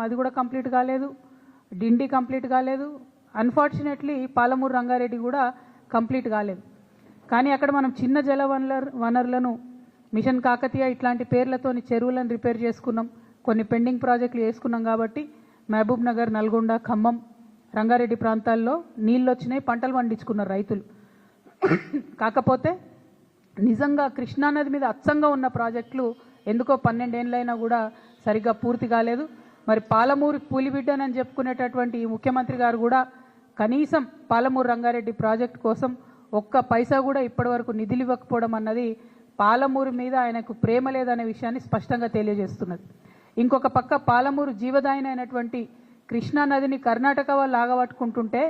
అది కూడా కంప్లీట్ కాలేదు. డిండి కంప్లీట్ కాలేదు. అన్ఫార్చునేట్లీ పాలమూరు రంగారెడ్డి కూడా కంప్లీట్ కాలేదు. కానీ అక్కడ మనం చిన్న జల వనరు వనరులను మిషన్ కాకతీయ ఇట్లాంటి పేర్లతోని చెరువులను రిపేర్ చేసుకున్నాం. కొన్ని పెండింగ్ ప్రాజెక్టులు వేసుకున్నాం కాబట్టి మహబూబ్ నగర్ నల్గొండ ఖమ్మం రంగారెడ్డి ప్రాంతాల్లో నీళ్ళు వచ్చినాయి పంటలు పండించుకున్నారు రైతులు. కాకపోతే నిజంగా కృష్ణానది మీద అచ్చంగా ఉన్న ప్రాజెక్టులు ఎందుకో పన్నెండేళ్ళైనా కూడా సరిగ్గా పూర్తి కాలేదు. మరి పాలమూరు పులిబిడ్డనని చెప్పుకునేటటువంటి ఈ ముఖ్యమంత్రి గారు కూడా కనీసం పాలమూరు రంగారెడ్డి ప్రాజెక్టు కోసం ఒక్క పైసా కూడా ఇప్పటివరకు నిధులు ఇవ్వకపోవడం అన్నది పాలమూరు మీద ఆయనకు ప్రేమ లేదనే విషయాన్ని స్పష్టంగా తెలియజేస్తున్నది. ఇంకొక పక్క పాలమూరు జీవదాయిని అయినటువంటి కృష్ణా నదిని కర్ణాటక వాళ్ళు ఆగబట్టుకుంటుంటే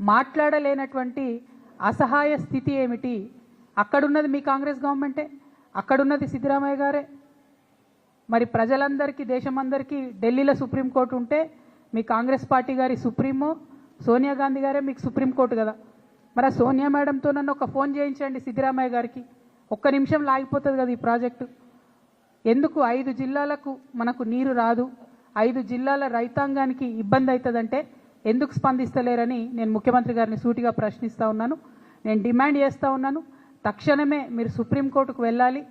మాట్లాడలేనటువంటి అసహాయ స్థితి ఏమిటి? అక్కడున్నది మీ కాంగ్రెస్ గవర్నమెంటే? అక్కడున్నది సిద్ధరామయ్య గారే? మరి ప్రజలందరికీ దేశమందరికీ ఢిల్లీలో సుప్రీంకోర్టు ఉంటే మీ కాంగ్రెస్ పార్టీ గారి సుప్రీము సోనియా గాంధీ గారే మీకు సుప్రీంకోర్టు కదా. మరి ఆ సోనియా మేడంతో నన్ను ఒక ఫోన్ చేయించండి సిద్ధిరామయ్య గారికి. ఒక్క నిమిషం ఆగిపోతుంది కదా ఈ ప్రాజెక్టు. ఎందుకు ఐదు జిల్లాలకు మనకు నీరు రాదు? ఐదు జిల్లాల రైతాంగానికి ఇబ్బంది అవుతుందంటే ఎందుకు స్పందిస్తలేరని నేను ముఖ్యమంత్రి గారిని సూటిగా ప్రశ్నిస్తూ ఉన్నాను. నేను డిమాండ్ చేస్తూ ఉన్నాను. తక్షణమే మీరు సుప్రీంకోర్టుకు వెళ్ళాలి.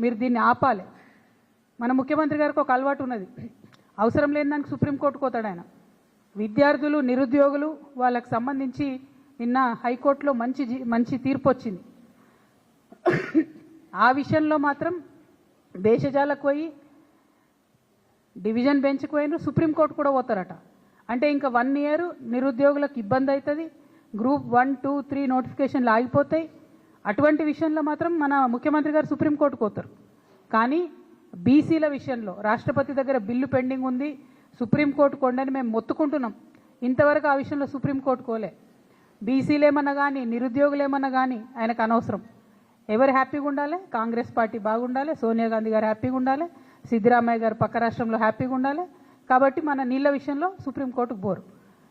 మీరు దీన్ని ఆపాలి. మన ముఖ్యమంత్రి గారికి ఒక అలవాటు ఉన్నది. అవసరం లేని దానికి సుప్రీంకోర్టు కోతాడు ఆయన. విద్యార్థులు నిరుద్యోగులు వాళ్ళకి సంబంధించి నిన్న హైకోర్టులో మంచి జీ- మంచి తీర్పు వచ్చింది. ఆ విషయంలో మాత్రం దేశజాలకు పోయి డివిజన్ బెంచ్కి పోయిన సుప్రీంకోర్టు కూడా పోతారట. అంటే ఇంకా వన్ ఇయర్ నిరుద్యోగులకు ఇబ్బంది అవుతుంది గ్రూప్ వన్ టూ త్రీ నోటిఫికేషన్లు ఆగిపోతాయి. అటువంటి విషయంలో మాత్రం మన ముఖ్యమంత్రి గారు సుప్రీంకోర్టుకు పోతారు కానీ బీసీల విషయంలో రాష్ట్రపతి దగ్గర బిల్లు పెండింగ్ ఉంది. సుప్రీంకోర్టు కొండని మేము మొత్తుకుంటున్నాం. ఇంతవరకు ఆ విషయంలో సుప్రీంకోర్టు కోలే. బీసీలేమన్నా కానీ నిరుద్యోగులు ఏమన్నా కానీ ఆయనకు అనవసరం. ఎవరు హ్యాపీగా ఉండాలి? కాంగ్రెస్ పార్టీ బాగుండాలి. సోనియా గాంధీ గారు హ్యాపీగా ఉండాలి. సిద్ధరామయ్య గారు పక్క రాష్ట్రంలో హ్యాపీగా ఉండాలి. కాబట్టి మన నీళ్ళ విషయంలో సుప్రీంకోర్టుకు పోరు.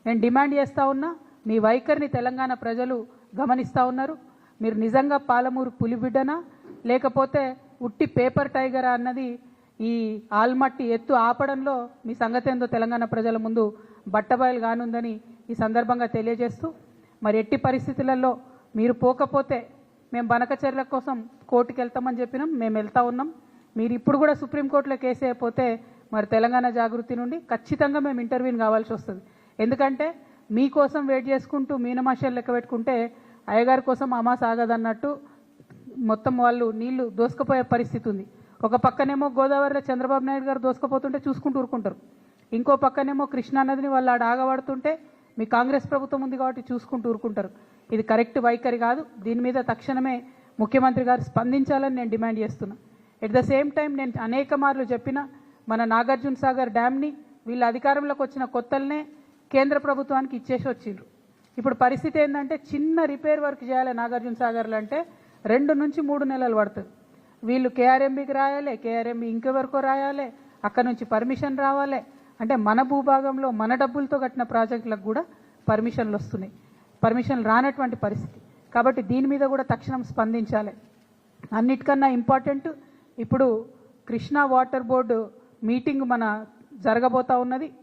నేను డిమాండ్ చేస్తూ ఉన్నా మీ వైఖరిని తెలంగాణ ప్రజలు గమనిస్తూ ఉన్నారు. మీరు నిజంగా పాలమూరు పులిబిడ్డనా? లేకపోతే ఉట్టి పేపర్ టైగర్ అన్నది ఈ ఆల్మట్టి ఎత్తు ఆపడంలో మీ సంగతి ఏందో తెలంగాణ ప్రజల ముందు బట్టబయలు కానుందని ఈ సందర్భంగా తెలియజేస్తూ మరి ఎట్టి పరిస్థితులలో మీరు పోకపోతే మేము బనకచర్ల కోసం కోర్టుకి వెళ్తామని చెప్పినాం మేము వెళ్తా ఉన్నాం. మీరు ఇప్పుడు కూడా సుప్రీంకోర్టులో కేసు అయిపోతే మరి తెలంగాణ జాగృతి నుండి ఖచ్చితంగా మేము ఇంటర్వ్యూని కావాల్సి వస్తుంది. ఎందుకంటే మీకోసం వెయిట్ చేసుకుంటూ మీనమాషాలు లెక్క పెట్టుకుంటే అయ్యగారి కోసం అమా సాగదన్నట్టు మొత్తం వాళ్ళు నీళ్ళు దోసుకుపోయే పరిస్థితి ఉంది. ఒక పక్కనేమో గోదావరిలో చంద్రబాబు నాయుడు గారు దోసుకుపోతుంటే చూసుకుంటూ ఊరుకుంటారు. ఇంకో పక్కనేమో కృష్ణా నదిని వాళ్ళు ఆడ ఆగబడుతుంటే మీ కాంగ్రెస్ ప్రభుత్వం ఉంది కాబట్టి చూసుకుంటూ ఊరుకుంటారు. ఇది కరెక్ట్ వైఖరి కాదు. దీని మీద తక్షణమే ముఖ్యమంత్రి గారు స్పందించాలని నేను డిమాండ్ చేస్తున్నా. ఎట్ ద సేమ్ టైం నేను అనేక మార్లు చెప్పిన మన నాగార్జున సాగర్ డ్యామ్ని వీళ్ళ అధికారంలోకి వచ్చిన కొత్తలనే కేంద్ర ప్రభుత్వానికి ఇచ్చేసి వచ్చిండ్రు. ఇప్పుడు పరిస్థితి ఏంటంటే చిన్న రిపేర్ వర్క్ చేయాలి నాగార్జున సాగర్లో అంటే రెండు నుంచి మూడు నెలలు పడుతుంది. వీళ్ళు కేఆర్ఎంబికి రాయాలి కేఆర్ఎంబి ఇంకెవరికో రాయాలి అక్కడ నుంచి పర్మిషన్ రావాలి. అంటే మన భూభాగంలో మన డబ్బులతో కట్టిన ప్రాజెక్టులకు కూడా పర్మిషన్లు వస్తున్నాయి. పర్మిషన్ రానటువంటి పరిస్థితి. కాబట్టి దీని మీద కూడా తక్షణం స్పందించాలి. అన్నిటికన్నా ఇంపార్టెంట్ ఇప్పుడు కృష్ణా వాటర్ బోర్డు మీటింగ్ మన జరగబోతా ఉన్నది.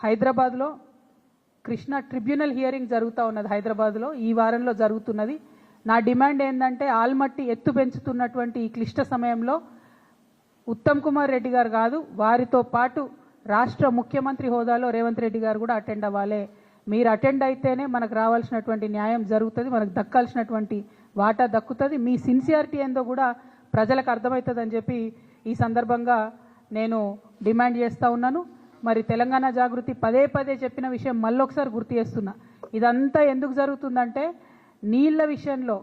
హైదరాబాద్లో కృష్ణా ట్రిబ్యునల్ హియరింగ్ జరుగుతూ ఉన్నది హైదరాబాద్లో. ఈ వారంలో జరుగుతున్నది. నా డిమాండ్ ఏంటంటే ఆల్మట్టి ఎత్తు పెంచుతున్నటువంటి ఈ క్లిష్ట సమయంలో ఉత్తమ్ కుమార్ రెడ్డి గారు కాదు వారితో పాటు రాష్ట్ర ముఖ్యమంత్రి హోదాలో రేవంత్ రెడ్డి గారు కూడా అటెండ్ అవ్వాలి. మీరు అటెండ్ అయితేనే మనకు రావాల్సినటువంటి న్యాయం జరుగుతుంది మనకు దక్కాల్సినటువంటి వాటా దక్కుతుంది. మీ సిన్సియారిటీ ఏందో కూడా ప్రజలకు అర్థమవుతుందని చెప్పి ఈ సందర్భంగా నేను డిమాండ్ చేస్తూ ఉన్నాను. మరి తెలంగాణ జాగృతి పదే పదే చెప్పిన విషయం మళ్ళొకసారి గుర్తు చేస్తున్నా. ఇదంతా ఎందుకు జరుగుతుందంటే నీళ్ళ విషయంలో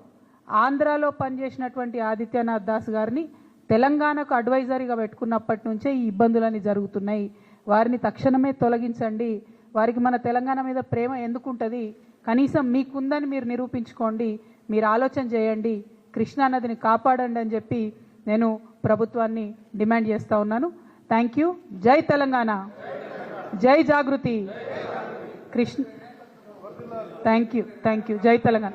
ఆంధ్రాలో పనిచేసినటువంటి ఆదిత్యనాథ్ దాస్ గారిని తెలంగాణకు అడ్వైజరీగా పెట్టుకున్నప్పటి నుంచే ఈ ఇబ్బందులన్నీ జరుగుతున్నాయి. వారిని తక్షణమే తొలగించండి. వారికి మన తెలంగాణ మీద ప్రేమ ఎందుకుంటుంది? కనీసం మీకుందని మీరు నిరూపించుకోండి. మీరు ఆలోచన చేయండి. కృష్ణానదిని కాపాడండి అని చెప్పి నేను ప్రభుత్వాన్ని డిమాండ్ చేస్తూ ఉన్నాను. Thank you. జై తెలంగాణ. జై Jagruthi. Krishna. Thank you. Thank you. జై తెలంగాణ.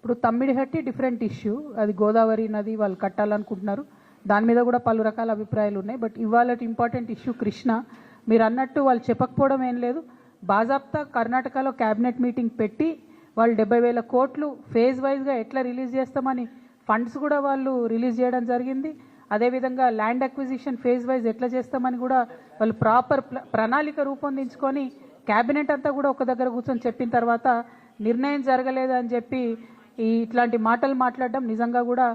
ఇప్పుడు తమ్మిడిహట్టి డిఫరెంట్ ఇష్యూ. అది గోదావరి నది వాళ్ళు కట్టాలనుకుంటున్నారు. దాని మీద కూడా పలు రకాల అభిప్రాయాలు ఉన్నాయి. బట్ ఇవాళ ఇంపార్టెంట్ ఇష్యూ కృష్ణ. మీరు అన్నట్టు వాళ్ళు చెప్పకపోవడం ఏం లేదు. బాజాబ్తా కర్ణాటకలో క్యాబినెట్ మీటింగ్ పెట్టి వాళ్ళు డెబ్బై వేల కోట్లు ఫేజ్ వైజ్గా ఎట్లా రిలీజ్ చేస్తామని ఫండ్స్ కూడా వాళ్ళు రిలీజ్ చేయడం జరిగింది. అదేవిధంగా ల్యాండ్ అక్విజిషన్ ఫేజ్ వైజ్ ఎట్లా చేస్తామని కూడా వాళ్ళు ప్రాపర్ ప్రణాళిక రూపొందించుకొని క్యాబినెట్ అంతా కూడా ఒక దగ్గర కూర్చొని చెప్పిన తర్వాత నిర్ణయం జరగలేదు అని చెప్పి ఇట్లాంటి మాటలు మాట్లాడడం నిజంగా కూడా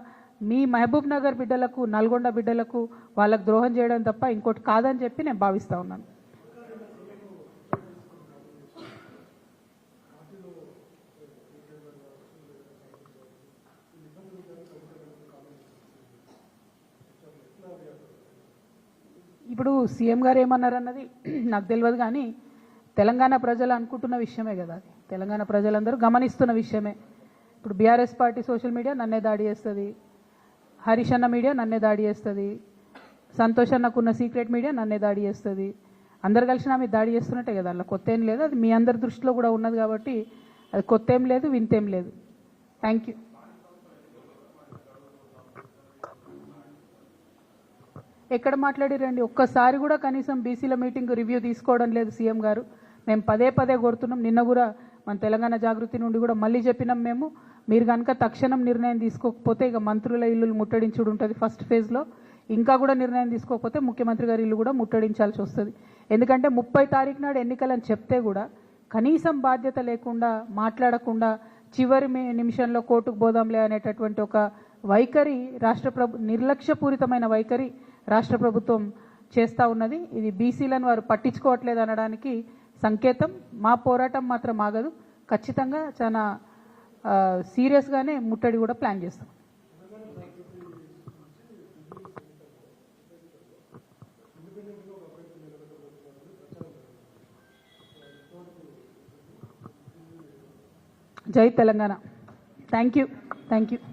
మీ మహబూబ్ నగర్ బిడ్డలకు నల్గొండ బిడ్డలకు వాళ్ళకు ద్రోహం చేయడం తప్ప ఇంకోటి కాదని చెప్పి నేను భావిస్తా ఉన్నాను. ఇప్పుడు సీఎం గారు ఏమన్నారు అన్నది నాకు తెలియదు కానీ తెలంగాణ ప్రజలు అనుకుంటున్న విషయమే కదా అది. తెలంగాణ ప్రజలందరూ గమనిస్తున్న విషయమే. ఇప్పుడు బీఆర్ఎస్ పార్టీ సోషల్ మీడియా నన్నే దాడి చేస్తుంది. హరీష్ అన్న మీడియా నన్నే దాడి చేస్తుంది. సంతోష్ అన్నకున్న సీక్రెట్ మీడియా నన్నే దాడి చేస్తుంది. అందరు కలిసి నా మీద దాడి చేస్తున్నట్టే కదా అలా కొత్త ఏం లేదు. అది మీ అందరి దృష్టిలో కూడా ఉన్నది కాబట్టి అది కొత్త ఏం లేదు వింతేం లేదు. థ్యాంక్ యూ ఎక్కడ మాట్లాడిరండి? ఒక్కసారి కూడా కనీసం బీసీల మీటింగ్ రివ్యూ తీసుకోవడం లేదు సీఎం గారు. మేము పదే పదే కొడుతున్నాం. నిన్న కూడా మన తెలంగాణ జాగృతి నుండి కూడా మళ్ళీ చెప్పినాం మేము. మీరు కనుక తక్షణం నిర్ణయం తీసుకోకపోతే ఇక మంత్రుల ఇల్లులు ముట్టడించుడు ఉంటుంది ఫస్ట్ ఫేజ్లో ఇంకా కూడా నిర్ణయం తీసుకోకపోతే ముఖ్యమంత్రి గారి ఇల్లు కూడా ముట్టడించాల్సి వస్తుంది. ఎందుకంటే ముప్పై తారీఖు నాడు ఎన్నికలని చెప్తే కూడా కనీసం బాధ్యత లేకుండా మాట్లాడకుండా చివరి నిమిషంలో కోర్టుకు పోదాంలే అనేటటువంటి ఒక వైఖరి రాష్ట్ర ప్రభు నిర్లక్ష్యపూరితమైన వైఖరి రాష్ట్ర ప్రభుత్వం చేస్తూ ఉన్నది. ఇది బీసీలను వారు పట్టించుకోవట్లేదు అనడానికి సంకేతం. మా పోరాటం మాత్రం ఆగదు. ఖచ్చితంగా చాలా సీరియస్గానే ముట్టడి కూడా ప్లాన్ చేస్తాం. జై Telangana. Thank you thank you